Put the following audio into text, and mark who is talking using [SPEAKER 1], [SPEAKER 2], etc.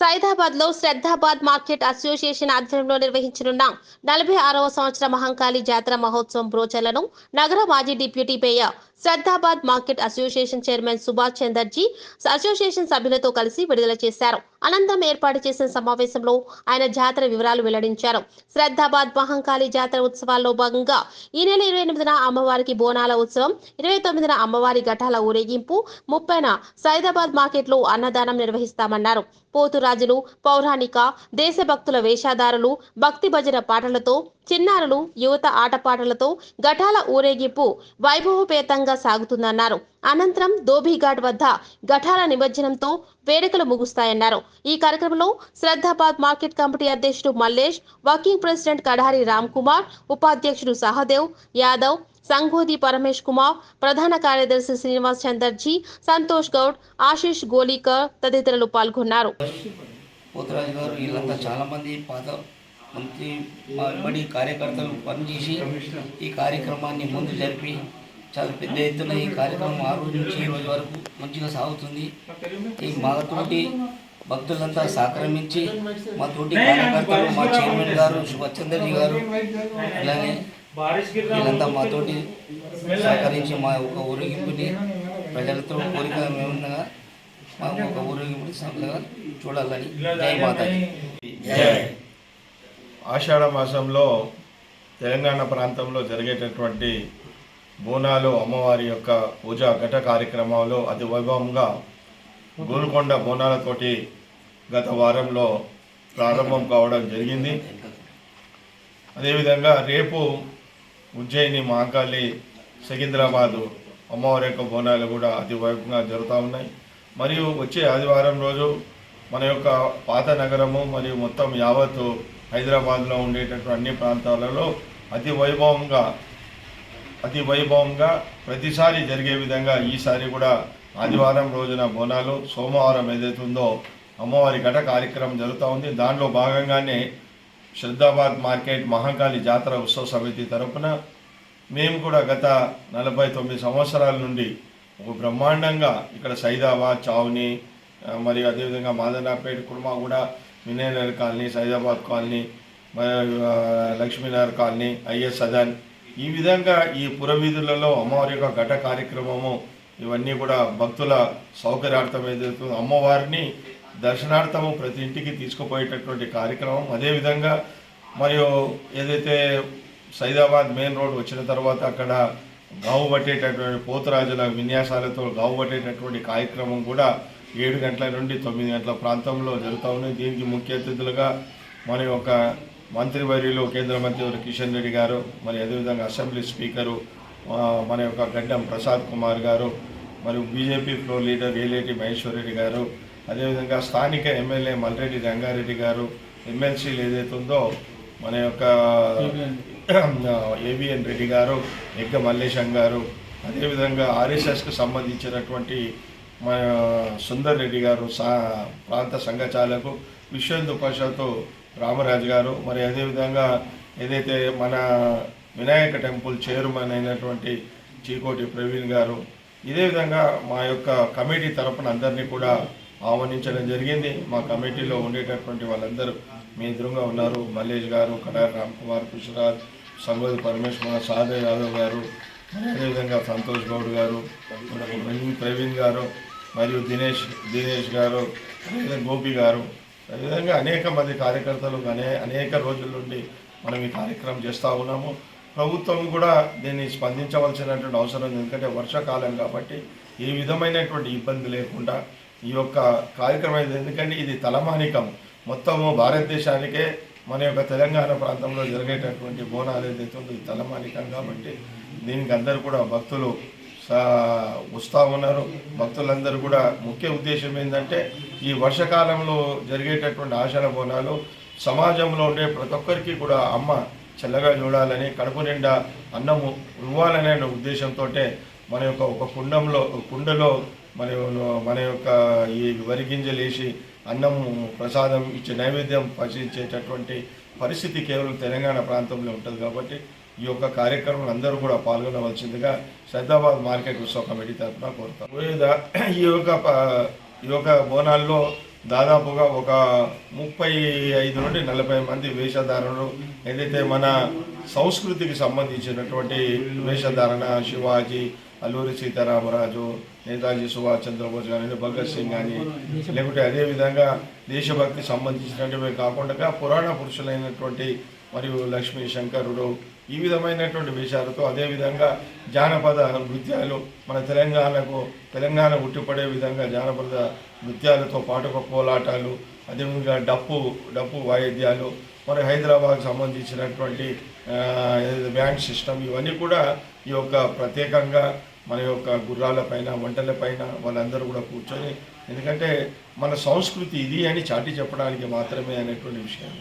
[SPEAKER 1] సైదాబాద్లో Shraddhabad market association ఆధ్వర్యంలో నిర్వహించనున్న నలభై ఆరవ సంవత్సర మహంకాళి జాతర మహోత్సవం బ్రోచర్లను నగర మాజీ deputy mayor Shraddhabad market association chairman Subhash Chanderji association సభ్యులతో కలిసి విడుదల చేశారు. అనంతం ఏర్పాటు చేసిన సమావేశంలో ఆయన జాతర వివరాలు వెల్లడించారు. శ్రద్ధాబాద్ మహంకాళి జాతర ఉత్సవాల్లో భాగంగా ఈ నెల ఇరవై ఎనిమిదిన అమ్మవారికి బోనాల ఉత్సవం ఇరవై తొమ్మిదిన అమ్మవారి ఘటాల ఊరేగింపు ముప్పైన సైదాబాద్ మార్కెట్లో అన్నదానం నిర్వహిస్తామన్నారు. పోతురాజులు పౌరాణిక దేశభక్తుల వేషధారులు భక్తి భజన పాటలతో చిన్నారులు యువత ఆటపాటలతో ఘటాల ఊరేగింపు వైభవపేతంగా సాగుతుందన్నారు. అనంతరం ధోబీఘాట్ వద్ద ఘటాల నిమజ్జనంతో వేడుకలు ముగుస్తాయన్నారు. ఈ కార్యక్రమంలో శ్రద్ధాబాద్ మార్కెట్ కమిటీ అధ్యక్షుడు మల్లేష్ వర్కింగ్ ప్రెసిడెంట్ కడారి రామ్ కుమార్ ఉపాధ్యక్షుడు సహదేవ్ యాదవ్ సంఘోది పరమేష్ కుమార్ ప్రధాన కార్యదర్శి శ్రీనివాస్ చందర్జీ సంతోష్ గౌడ్ ఆశీష్ గోలీకర్ తదితరులు పాల్గొన్నారు.
[SPEAKER 2] పోతరాజు గారు వీళ్ళంతా చాలామంది పాత మంత్రి మా కార్యకర్తలు పనిచేసి ఈ కార్యక్రమాన్ని ముందు జరిపి చాలా పెద్ద ఎత్తున ఈ కార్యక్రమం ఆ రోజు నుంచి ఈ రోజు వరకు మంచిగా సాగుతుంది. ఈ మాతోటి భక్తులంతా సహకరించి మా తోటి కార్యకర్తలు మా చైర్మన్ గారు సుభచంద్రజీ గారు అలానే వీళ్ళంతా మాతోటి సహకరించి మా ఒక ఊరేగింపుని ప్రజలతో కోరిక మేముండగా మా ఒక ఊరేగింపుని చూడాలని జై మాతాజీ.
[SPEAKER 3] ఆషాఢ మాసంలో తెలంగాణ ప్రాంతంలో జరిగేటటువంటి బోనాలు అమ్మవారి యొక్క పూజా ఘట కార్యక్రమాలు అతి వైభవంగా గోల్కొండ బోనాలతోటి గత వారంలో ప్రారంభం కావడం జరిగింది. అదేవిధంగా రేపు ఉజ్జయిని మహాకాళి సికింద్రాబాదు అమ్మవారి యొక్క బోనాలు కూడా అతి వైభవంగా జరుగుతూ ఉన్నాయి. మరియు వచ్చే ఆదివారం రోజు మన యొక్క పాత నగరము మరియు మొత్తం యావత్తు హైదరాబాద్లో ఉండేటటువంటి అన్ని ప్రాంతాలలో అతి వైభవంగా అతి వైభవంగా ప్రతిసారి జరిగే విధంగా ఈసారి కూడా ఆదివారం రోజున బోనాలు సోమవారం ఏదైతుందో అమ్మవారి ఘట కార్యక్రమం జరుగుతూ ఉంది. దానిలో భాగంగానే శ్రద్ధాబాద్ మార్కెట్ మహాకాళి జాతర ఉత్సవ సమితి తరపున మేము కూడా గత నలభై తొమ్మిది సంవత్సరాల నుండి ఒక బ్రహ్మాండంగా ఇక్కడ సైదాబాద్ చావుని మరియు అదేవిధంగా మాదనాపేట కుర్మా కూడా Vinayanagar colony Saidabad colony Lakshminagar colony IS Sadan. ఈ విధంగా ఈ పురవీధులలో అమ్మవారి యొక్క ఘట కార్యక్రమము ఇవన్నీ కూడా భక్తుల సౌకర్యార్థం ఏదైతే అమ్మవారిని దర్శనార్థము ప్రతి ఇంటికి తీసుకుపోయేటటువంటి కార్యక్రమం. అదేవిధంగా మరియు ఏదైతే సైదాబాద్ మెయిన్ రోడ్ వచ్చిన తర్వాత అక్కడ గావు పట్టేటటువంటి పోతురాజుల విన్యాసాలతో గావు పట్టేటటువంటి కార్యక్రమం కూడా ఏడు గంటల నుండి తొమ్మిది గంటల ప్రాంతంలో జరుగుతూ ఉంది దీనికి ముఖ్య అతిథులుగా మన యొక్క మంత్రివర్యులు కేంద్ర మంత్రి కిషన్ రెడ్డి గారు మరి అదేవిధంగా అసెంబ్లీ స్పీకరు మన యొక్క గడ్డం ప్రసాద్ కుమార్ గారు మరియు BJP floor leader Eleti Maheshwar Reddy గారు అదేవిధంగా స్థానిక ఎమ్మెల్యే మల్రెడ్డి రంగారెడ్డి గారు ఎమ్మెల్సీలు ఏదైతే ఉందో మన యొక్క ఏవిఎన్ రెడ్డి గారు ఎగ్గ మల్లేశం గారు అదేవిధంగా ఆర్ఎస్ఎస్కి సంబంధించినటువంటి మా సుందర్ రెడ్డి గారు సా ప్రాంత సంఘచాలకు విశ్వేందు హిందూ పరిషత్తు రామరాజు గారు మరి అదేవిధంగా ఏదైతే మన వినాయక టెంపుల్ చైర్మన్ అయినటువంటి చీకోటి ప్రవీణ్ గారు ఇదే విధంగా మా యొక్క కమిటీ తరపున అందరినీ కూడా ఆహ్వానించడం జరిగింది. మా కమిటీలో ఉండేటటువంటి వాళ్ళందరూ మీ ఎదురుగా ఉన్నారు. మల్లేష్ గారు కడారి రామ్ కుమార్ కృష్ణరాజ్ సంగోది పరమేశ్వర సాదర్ యాదవ్ గారు అదేవిధంగా సంతోష్ గౌడ్ గారు ప్రవీణ్ గారు మరియు దినేష్ దినేష్ గారు అదేవిధంగా గోపి గారు అదేవిధంగా అనేక మంది కార్యకర్తలు అనే అనేక రోజుల నుండి మనం ఈ కార్యక్రమం చేస్తూ ఉన్నాము. ప్రభుత్వం కూడా దీన్ని స్పందించవలసినటువంటి అవసరం ఉంది. ఎందుకంటే వర్షాకాలం కాబట్టి ఏ విధమైనటువంటి ఇబ్బంది లేకుండా ఈ యొక్క కార్యక్రమం అయితే ఎందుకంటే ఇది తలమానికం. మొత్తము భారతదేశానికే మన యొక్క తెలంగాణ ప్రాంతంలో జరిగేటటువంటి బోనాలు ఏదైతే ఉందో తలమానికం కాబట్టి దీనికి అందరూ కూడా భక్తులు వస్తూ ఉన్నారు. భక్తులందరూ కూడా ముఖ్య ఉద్దేశం ఏంటంటే ఈ వర్షాకాలంలో జరిగేటటువంటి ఆషాఢ బోనాలు సమాజంలో ఉండే ప్రతి ఒక్కరికి కూడా అమ్మ చల్లగా చూడాలని కడుపు నిండా అన్నము ఇవ్వాలనే ఉద్దేశంతో మన యొక్క ఒక కుండంలో కుండలో మన మన యొక్క ఈ వరి గింజలు వేసి అన్నం ప్రసాదం ఇచ్చే నైవేద్యం పరిశీలించేటటువంటి పరిస్థితి కేవలం తెలంగాణ ప్రాంతంలో ఉంటుంది కాబట్టి ఈ యొక్క కార్యక్రమం అందరూ కూడా పాల్గొనవలసిందిగా సైదాబాద్ మార్కెట్ ఉత్సవ కమిటీ తరఫున కోరుతాం. వివిధ ఈ యొక్క ఈ యొక్క బోనాల్లో దాదాపుగా ఒక ముప్పై ఐదు నుండి నలభై మంది వేషధారణలు ఏదైతే మన సంస్కృతికి సంబంధించినటువంటి వేషధారణ శివాజీ అల్లూరి సీతారామరాజు నేతాజీ సుభాష్ చంద్రబోస్ కానీ భగత్ సింగ్ కానీ లేకుంటే అదేవిధంగా దేశభక్తి సంబంధించినటువంటివి కాకుండా పురాణ పురుషులైనటువంటి మరియు లక్ష్మీ శంకరుడు ఈ విధమైనటువంటి వేషాలతో అదేవిధంగా జానపద నృత్యాలు మన తెలంగాణకు తెలంగాణ ఉట్టిపడే విధంగా జానపద నృత్యాలతో పాటు కోలాటాలు అదేవిధంగా డప్పు డప్పు వాయిద్యాలు మరి హైదరాబాద్కు సంబంధించినటువంటి బ్యాండ్ సిస్టమ్ ఇవన్నీ కూడా ఈ యొక్క ప్రత్యేకంగా మన యొక్క గుర్రాలపైన వంటలపైన వాళ్ళందరూ కూడా కూర్చొని ఎందుకంటే మన సంస్కృతి ఇది అని చాటి చెప్పడానికి మాత్రమే అనేటువంటి విషయం.